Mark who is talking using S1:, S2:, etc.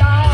S1: ได้